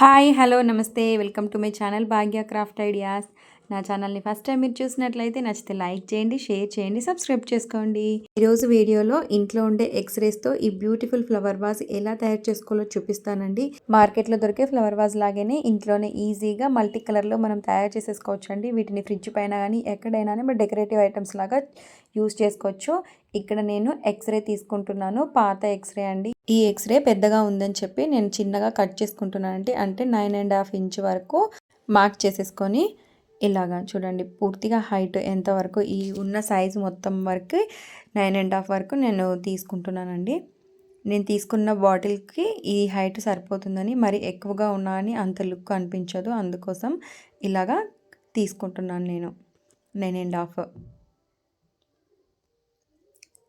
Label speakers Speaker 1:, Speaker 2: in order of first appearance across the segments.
Speaker 1: Hi hello నమస్తే. Welcome to my channel Bhagya craft ideas. నా ఛానల్ని ఫస్ట్ టైం మీరు చూసినట్లయితే నచ్చితే లైక్ చేయండి షేర్ చేయండి సబ్స్క్రైబ్ చేసుకోండి. ఈరోజు వీడియోలో ఇంట్లో ఉండే ఎక్స్రేస్తో ఈ బ్యూటిఫుల్ ఫ్లవర్ వాజ్ ఎలా తయారు చేసుకోవాలో చూపిస్తానండి. మార్కెట్లో దొరికే ఫ్లవర్ వాజ్ లాగానే ఇంట్లోనే ఈజీగా మల్టీ కలర్లో మనం తయారు చేసేసుకోవచ్చు అండి వీటిని ఫ్రిడ్జ్ పైన కానీ ఎక్కడైనా మనం డెకరేటివ్ ఐటమ్స్ లాగా యూస్ చేసుకోవచ్చు. ఇక్కడ నేను ఎక్స్రే తీసుకుంటున్నాను పాత ఎక్స్రే అండి. ఈ ఎక్స్రే పెద్దగా ఉందని చెప్పి నేను చిన్నగా కట్ చేసుకుంటున్నానండి. అంటే నైన్ అండ్ హాఫ్ ఇంచ్ వరకు మార్క్ చేసేసుకొని ఇలాగా చూడండి పూర్తిగా హైట్ ఎంతవరకు ఈ ఉన్న సైజు మొత్తం వరకు నైన్ అండ్ హాఫ్ వరకు నేను తీసుకుంటున్నానండి. నేను తీసుకున్న బాటిల్కి ఈ హైట్ సరిపోతుందని మరి ఎక్కువగా ఉన్నా అని అంత లుక్ అనిపించదు. అందుకోసం ఇలాగా తీసుకుంటున్నాను నేను నైన్ అండ్ హాఫ్.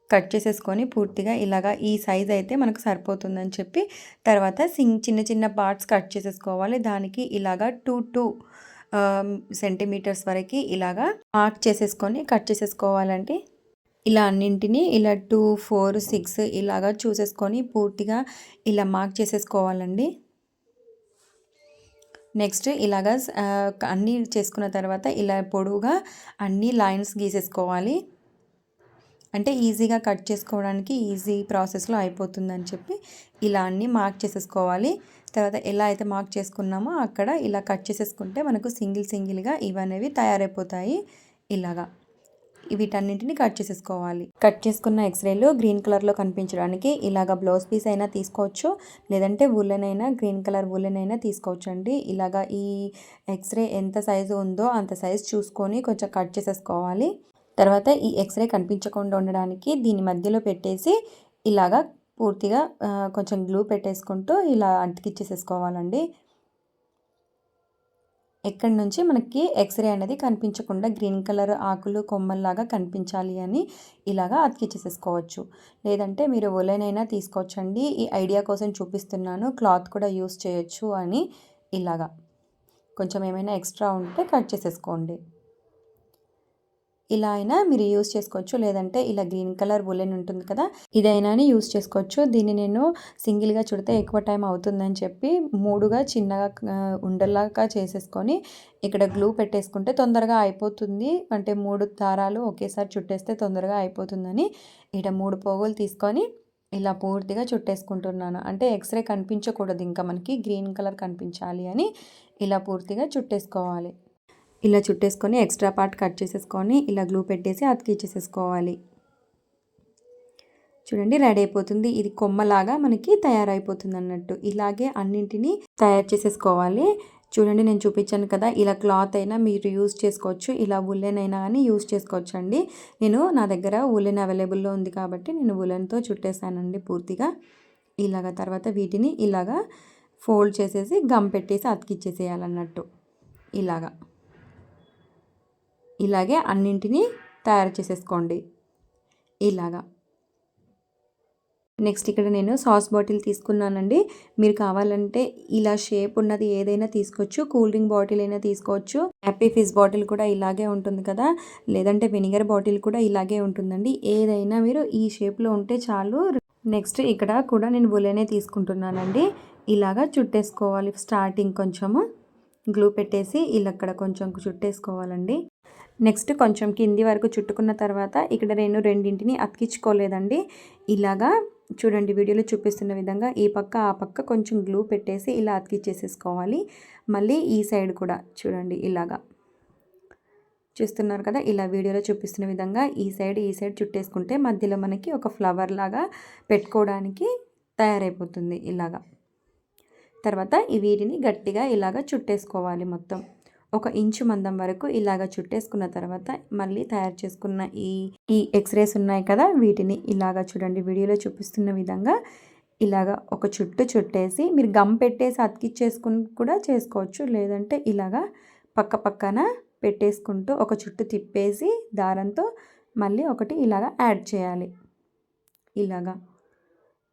Speaker 1: కట్ చేసేసుకొని పూర్తిగా ఇలాగా ఈ సైజ్ అయితే మనకు సరిపోతుందని చెప్పి తర్వాత సింగ్ చిన్న చిన్న పార్ట్స్ కట్ చేసేసుకోవాలి. దానికి ఇలాగా టూ టూ సెంటీమీటర్స్ వరకు ఇలాగా మార్క్ చేసేసుకొని కట్ చేసేసుకోవాలండి ఇలా అన్నింటినీ ఇలా టూ ఫోర్ సిక్స్ ఇలాగా చూసేసుకొని పూర్తిగా ఇలా మార్క్ చేసేసుకోవాలండి. నెక్స్ట్ ఇలాగా అన్నీ చేసుకున్న తర్వాత ఇలా పొడవుగా అన్ని లైన్స్ గీసేసుకోవాలి. అంటే ఈజీగా కట్ చేసుకోవడానికి ఈజీ ప్రాసెస్లో అయిపోతుందని చెప్పి ఇలా అన్నీ మార్క్ చేసేసుకోవాలి. తర్వాత ఎలా అయితే మార్క్ చేసుకున్నామో అక్కడ ఇలా కట్ చేసేసుకుంటే మనకు సింగిల్ సింగిల్గా ఇవనేవి తయారైపోతాయి ఇలాగా. వీటన్నింటిని కట్ చేసేసుకోవాలి. కట్ చేసుకున్న ఎక్స్రేలు గ్రీన్ కలర్లో కనిపించడానికి ఇలాగ బ్లౌజ్ పీస్ అయినా తీసుకోవచ్చు. లేదంటే ఉల్లెన్ అయినా గ్రీన్ కలర్ ఉల్లెన్ అయినా తీసుకోవచ్చు అండి ఇలాగ ఈ ఎక్స్రే ఎంత సైజు ఉందో అంత సైజు చూసుకొని కొంచెం కట్ చేసేసుకోవాలి. తర్వాత ఈ ఎక్స్రే కనిపించకుండా ఉండడానికి దీని మధ్యలో పెట్టేసి ఇలాగా పూర్తిగా కొంచెం గ్లూ పెట్టేసుకుంటూ ఇలా అంటికిచ్చేసేసుకోవాలండి. ఎక్కడి నుంచి మనకి ఎక్స్రే అనేది కనిపించకుండా గ్రీన్ కలర్ ఆకులు కొమ్మల్లాగా కనిపించాలి అని ఇలాగా అతికిచ్చేసేసుకోవచ్చు. లేదంటే మీరు ఒలైనైనా తీసుకోవచ్చండి. ఈ ఐడియా కోసం చూపిస్తున్నాను. క్లాత్ కూడా యూస్ చేయొచ్చు అని ఇలాగా. కొంచెం ఏమైనా ఎక్స్ట్రా ఉంటే కట్ చేసేసుకోండి. ఇలా అయినా మీరు యూస్ చేసుకోవచ్చు. లేదంటే ఇలా గ్రీన్ కలర్ బులెన్ ఉంటుంది కదా ఇదైనా యూస్ చేసుకోవచ్చు. దీన్ని నేను సింగిల్గా చుడితే ఎక్కువ టైం అవుతుందని చెప్పి మూడుగా చిన్నగా ఉండలాగా చేసేసుకొని ఇక్కడ గ్లూ పెట్టేసుకుంటే తొందరగా అయిపోతుంది. అంటే మూడు దారాలు ఒకేసారి చుట్టేస్తే తొందరగా అయిపోతుందని ఇక్కడ మూడు పోగులు తీసుకొని ఇలా పూర్తిగా చుట్టేసుకుంటున్నాను. అంటే ఎక్స్రే కనిపించకూడదు. ఇంకా మనకి గ్రీన్ కలర్ కనిపించాలి అని ఇలా పూర్తిగా చుట్టేసుకోవాలి. ఇలా చుట్టేసుకొని ఎక్స్ట్రా పార్ట్ కట్ చేసేసుకొని ఇలా గ్లూ పెట్టేసి అతికిచ్చేసేసుకోవాలి చూడండి రెడీ అయిపోతుంది. ఇది కొమ్మలాగా మనకి తయారైపోతుంది అన్నట్టు. ఇలాగే అన్నింటినీ తయారు చేసేసుకోవాలి. చూడండి నేను చూపించాను కదా ఇలా క్లాత్ అయినా మీరు యూజ్ చేసుకోవచ్చు. ఇలా ఉల్లెన్ అయినా కానీ యూజ్ చేసుకోవచ్చు అండి నేను నా దగ్గర ఉల్లెన్ అవైలబుల్లో ఉంది కాబట్టి నేను ఉల్లెన్తో చుట్టేసానండి పూర్తిగా. ఇలాగ తర్వాత వీటిని ఇలాగా ఫోల్డ్ చేసేసి గమ్ పెట్టేసి అతికిచ్చేసేయాలన్నట్టు ఇలాగా. ఇలాగే అన్నింటినీ తయారు చేసేసుకోండి. ఇలాగా. నెక్స్ట్ ఇక్కడ నేను సాస్ బాటిల్ తీసుకున్నానండి. మీరు కావాలంటే ఇలా షేప్ ఉన్నది ఏదైనా తీసుకోవచ్చు కూల్ డ్రింక్ బాటిల్ అయినా తీసుకోవచ్చు. హ్యాపీ ఫిజ్ బాటిల్ కూడా ఇలాగే ఉంటుంది కదా. లేదంటే వెనిగర్ బాటిల్ కూడా ఇలాగే ఉంటుందండి. ఏదైనా మీరు ఈ షేప్లో ఉంటే చాలు. నెక్స్ట్ ఇక్కడ కూడా నేను బులెనే తీసుకుంటున్నానండి. ఇలాగా చుట్టేసుకోవాలి. స్టార్టింగ్ కొంచెము. గ్లూ పెట్టేసి ఇలా అక్కడ కొంచెం చుట్టేసుకోవాలండి. నెక్స్ట్ కొంచెం కింది వరకు చుట్టుకున్న తర్వాత ఇక్కడ నేను రెండింటిని అతికించుకోలేదండి. ఇలాగా చూడండి వీడియోలో చూపిస్తున్న విధంగా ఈ పక్క ఆ పక్క కొంచెం గ్లూ పెట్టేసి ఇలా అతికిచ్చేసేసుకోవాలి మళ్ళీ ఈ సైడ్ కూడా చూడండి ఇలాగా. చూస్తున్నారు కదా ఇలా వీడియోలో చూపిస్తున్న విధంగా ఈ సైడ్ ఈ సైడ్ చుట్టేసుకుంటే మధ్యలో మనకి ఒక ఫ్లవర్ లాగా పెట్టుకోవడానికి తయారైపోతుంది ఇలాగా. తర్వాత ఈ వీటిని గట్టిగా ఇలాగ చుట్టేసుకోవాలి మొత్తం. ఒక ఇంచు మందం వరకు ఇలాగ చుట్టేసుకున్న తర్వాత మళ్ళీ తయారు చేసుకున్న ఈ ఈ ఎక్స్రేస్ ఉన్నాయి కదా వీటిని ఇలాగ చూడండి. వీడియోలో చూపిస్తున్న విధంగా ఇలాగ ఒక చుట్టు చుట్టేసి మీరు గమ్ పెట్టేసి అతికిచ్చేసుకుని కూడా చేసుకోవచ్చు. లేదంటే ఇలాగా పక్క పక్కన పెట్టేసుకుంటూ ఒక చుట్టు తిప్పేసి దారంతో మళ్ళీ ఒకటి ఇలాగ యాడ్ చేయాలి. ఇలాగా.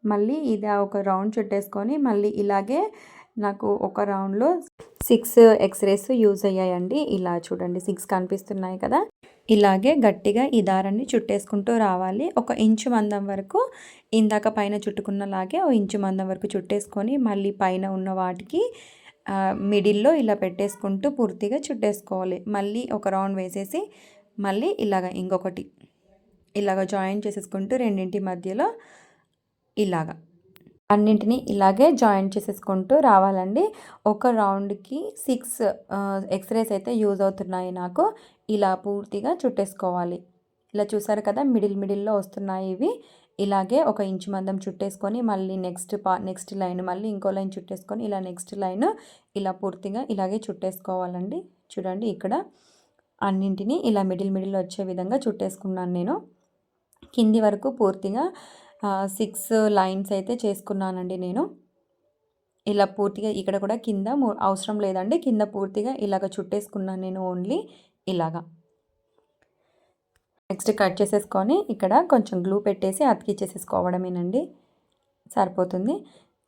Speaker 1: మళ్ళీ ఇది ఒక రౌండ్ చుట్టేసుకొని మళ్ళీ ఇలాగే నాకు ఒక రౌండ్లో సిక్స్ ఎక్స్రేస్ యూజ్ అయ్యాయండి. ఇలా చూడండి సిక్స్ కనిపిస్తున్నాయి కదా. ఇలాగే గట్టిగా ఈ దారాన్ని చుట్టేసుకుంటూ రావాలి. ఒక ఇంచు మందం వరకు ఇందాక పైన చుట్టుకున్నలాగే ఒక ఇంచు మందం వరకు చుట్టేసుకొని మళ్ళీ పైన ఉన్న వాటికి మిడిల్లో ఇలా పెట్టేసుకుంటూ పూర్తిగా చుట్టేసుకోవాలి. మళ్ళీ ఒక రౌండ్ వేసేసి మళ్ళీ ఇలాగ ఇంకొకటి ఇలాగ జాయిన్ చేసేసుకుంటూ రెండింటి మధ్యలో ఇలాగా. అన్నింటినీ ఇలాగే జాయిన్ చేసేసుకుంటూ రావాలండి. ఒక రౌండ్కి సిక్స్ ఎక్స్రేస్ అయితే యూజ్ అవుతున్నాయి నాకు. ఇలా పూర్తిగా చుట్టేసుకోవాలి. ఇలా చూసారు కదా మిడిల్ మిడిల్లో వస్తున్నాయి ఇవి. ఇలాగే ఒక ఇంచు మందం చుట్టేసుకొని మళ్ళీ నెక్స్ట్ పా నెక్స్ట్ లైన్ మళ్ళీ ఇంకో లైన్ చుట్టేసుకొని ఇలా నెక్స్ట్ లైన్ ఇలా పూర్తిగా ఇలాగే చుట్టేసుకోవాలండి. చూడండి ఇక్కడ అన్నింటినీ ఇలా మిడిల్ మిడిల్ వచ్చే విధంగా చుట్టేసుకున్నాను నేను. కింది వరకు పూర్తిగా సిక్స్ లైన్స్ అయితే చేసుకున్నానండి నేను. ఇలా పూర్తిగా ఇక్కడ కూడా కింద అవసరం లేదండి. కింద పూర్తిగా ఇలాగ చుట్టేసుకున్నాను నేను ఓన్లీ ఇలాగా. నెక్స్ట్ కట్ చేసేసుకొని ఇక్కడ కొంచెం గ్లూ పెట్టేసి అతికిచ్చేసేసుకోవడమేనండి. సరిపోతుంది.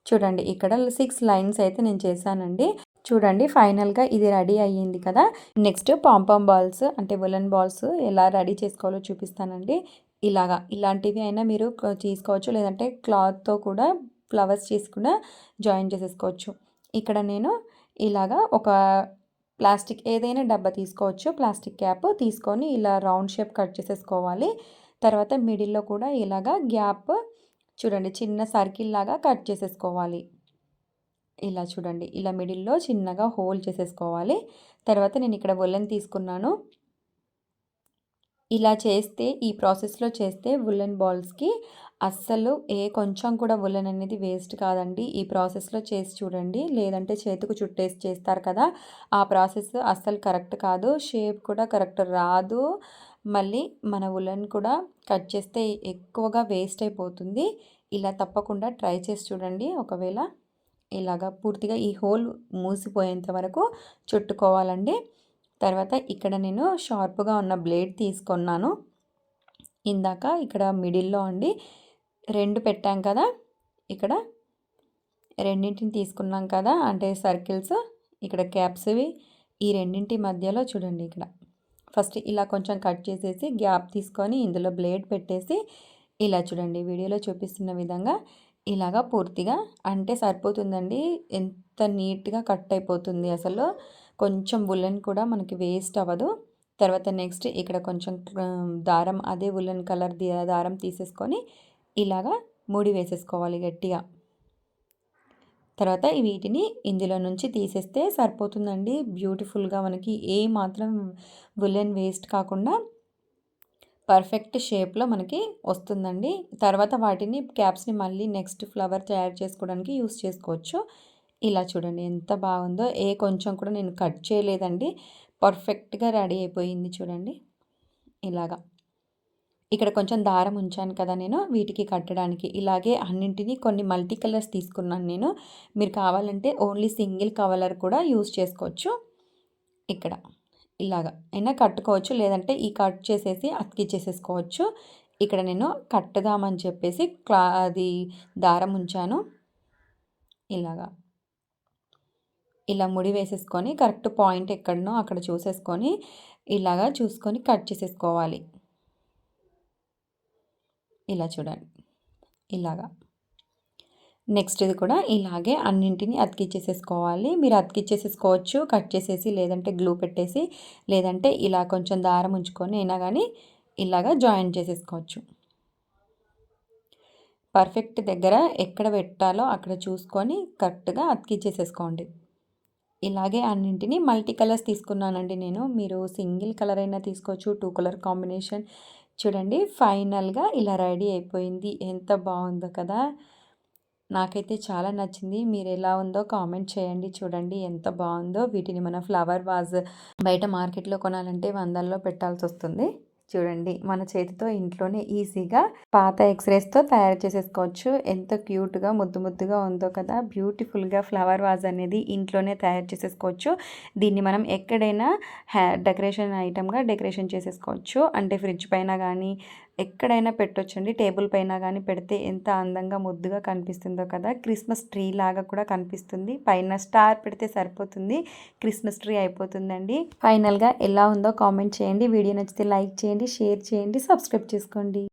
Speaker 1: చూడండి ఇక్కడ సిక్స్ లైన్స్ అయితే నేను చేశానండి. చూడండి ఫైనల్గా ఇది రెడీ అయ్యింది కదా. నెక్స్ట్ పాంపాం బాల్స్ అంటే ఉలన్ బాల్స్ ఎలా రెడీ చేసుకోవాలో చూపిస్తానండి. ఇలాగా ఇలాంటివి అయినా మీరు తీసుకోవచ్చు లేదంటే క్లాత్తో కూడా ఫ్లవర్స్ చేసుకున్న జాయిన్ చేసేసుకోవచ్చు. ఇక్కడ నేను ఇలాగా ఒక ప్లాస్టిక్ ఏదైనా డబ్బా తీసుకోవచ్చు. ప్లాస్టిక్ క్యాప్ తీసుకొని ఇలా రౌండ్ షేప్ కట్ చేసేసుకోవాలి. తర్వాత మిడిల్లో కూడా ఇలాగా గ్యాప్ చూడండి చిన్న సర్కిల్ లాగా కట్ చేసేసుకోవాలి. ఇలా చూడండి ఇలా మిడిల్లో చిన్నగా హోల్ చేసేసుకోవాలి. తర్వాత నేను ఇక్కడ ఉల్లెన్ తీసుకున్నాను. ఇలా చేస్తే ఈ ప్రాసెస్లో చేస్తే వులెన్ బాల్స్కి అస్సలు ఏ కొంచెం కూడా వులెన్ అనేది వేస్ట్ కాదండి. ఈ ప్రాసెస్లో చేసి చూడండి. లేదంటే చేతికి చుట్టేసి చేస్తారు కదా ఆ ప్రాసెస్ అస్సలు కరెక్ట్ కాదు. షేప్ కూడా కరెక్ట్ రాదు. మళ్ళీ మన వులెన్ కూడా కట్ చేస్తే ఎక్కువగా వేస్ట్ అయిపోతుంది. ఇలా తప్పకుండా ట్రై చేసి చూడండి. ఒకవేళ ఇలాగా పూర్తిగా ఈ హోల్ మూసిపోయేంత వరకు చుట్టుకోవాలండి. తర్వాత ఇక్కడ నేను షార్ప్గా ఉన్న బ్లేడ్ తీసుకున్నాను. ఇందాక ఇక్కడ మిడిల్లో అండి రెండు పెట్టాం కదా ఇక్కడ రెండింటిని తీసుకున్నాం కదా అంటే సర్కిల్స్ ఇక్కడ క్యాప్స్వి ఈ రెండింటి మధ్యలో చూడండి ఇక్కడ. ఫస్ట్ ఇలా కొంచెం కట్ చేసేసి గ్యాప్ తీసుకొని ఇందులో బ్లేడ్ పెట్టేసి ఇలా చూడండి వీడియోలో చూపిస్తున్న విధంగా ఇలాగా పూర్తిగా అంటే సరిపోతుందండి ఎంత నీట్గా కట్ అయిపోతుంది అసలు. కొంచెం ఉల్లెన్ కూడా మనకి వేస్ట్ అవ్వదు. తర్వాత నెక్స్ట్ ఇక్కడ కొంచెం దారం అదే ఉల్లెన్ కలర్ దారం తీసేసుకొని ఇలాగా ముడి వేసేసుకోవాలి గట్టిగా. తర్వాత వీటిని ఇందులో నుంచి తీసేస్తే సరిపోతుందండి. బ్యూటిఫుల్గా మనకి ఏ మాత్రం ఉల్లెన్ వేస్ట్ కాకుండా పర్ఫెక్ట్ షేప్లో మనకి వస్తుందండి. తర్వాత వాటిని క్యాప్స్ని మళ్ళీ నెక్స్ట్ ఫ్లవర్ తయారు చేసుకోవడానికి యూస్ చేసుకోవచ్చు. ఇలా చూడండి ఎంత బాగుందో. ఏ కొంచెం కూడా నేను కట్ చేయలేదండి. పర్ఫెక్ట్గా రెడీ అయిపోయింది చూడండి. ఇలాగా. ఇక్కడ కొంచెం దారం ఉంచాను కదా నేను వీటికి కట్టడానికి. ఇలాగే అన్నింటినీ కొన్ని మల్టీ కలర్స్ తీసుకున్నాను నేను. మీరు కావాలంటే ఓన్లీ సింగిల్ కవలర్ కూడా యూస్ చేసుకోవచ్చు. ఇక్కడ. ఇలాగా. అయినా కట్టుకోవచ్చు. లేదంటే ఈ కట్ చేసేసి అతికిచ్చేసేసుకోవచ్చు ఇక్కడ నేను కట్టుదామని చెప్పేసి క్లా అది దారం ఉంచాను. ఇలాగా. ఇలా ముడి వేసేసుకొని కరెక్ట్ పాయింట్ ఎక్కడనో అక్కడ చూసేసుకొని ఇలాగా చూసుకొని కట్ చేసేసుకోవాలి. ఇలా చూడండి. ఇలాగా. నెక్స్ట్ ఇది కూడా ఇలాగే అన్నింటిని అతికిచ్చేసేసుకోవాలి. మీరు అతికిచ్చేసేసుకోవచ్చు కట్ చేసేసి లేదంటే గ్లూ పెట్టేసి లేదంటే ఇలా కొంచెం దారం ఉంచుకొని అయినా కానీ ఇలాగా జాయిన్ చేసేసుకోవచ్చు. పర్ఫెక్ట్ దగ్గర ఎక్కడ పెట్టాలో అక్కడ చూసుకొని కరెక్ట్గా అతికిచ్చేసేసుకోండి. ఇలాగే అన్నింటినీ మల్టీ కలర్స్ తీసుకున్నానండి నేను. మీరు సింగిల్ కలర్ అయినా తీసుకోవచ్చు టూ కలర్ కాంబినేషన్. చూడండి ఫైనల్గా ఇలా రెడీ అయిపోయింది. ఎంత బాగుందో కదా! నాకైతే చాలా నచ్చింది. మీరు ఎలా ఉందో కామెంట్ చేయండి. చూడండి ఎంత బాగుందో. వీటిని మన ఫ్లవర్ వాజ్ బయట మార్కెట్లో కొనాలంటే వందల్లో పెట్టాల్సి వస్తుంది చూడండి మన చేతితో ఇంట్లోనే ఈజీగా పాత ఎక్స్రేస్తో తయారు చేసేసుకోవచ్చు. ఎంత క్యూట్గా ముద్దు ముద్దుగా ఉందో కదా! బ్యూటిఫుల్గా ఫ్లవర్ వాజ్ అనేది ఇంట్లోనే తయారు చేసేసుకోవచ్చు. దీన్ని మనం ఎక్కడైనా హ్యా డెకరేషన్ ఐటమ్గా డెకరేషన్ చేసేసుకోవచ్చు. అంటే ఫ్రిడ్జ్ పైన కానీ ఎక్కడైనా పెట్టొచ్చండి. టేబుల్ పైన కానీ పెడితే ఎంత అందంగా ముద్దుగా కనిపిస్తుందో కదా. క్రిస్మస్ ట్రీ లాగా కూడా కనిపిస్తుంది. పైన స్టార్ పెడితే సరిపోతుంది. క్రిస్మస్ ట్రీ అయిపోతుందండి. ఫైనల్గా ఎలా ఉందో కామెంట్ చేయండి. వీడియో నచ్చితే లైక్ చేయండి షేర్ చేయండి సబ్స్క్రైబ్ చేసుకోండి.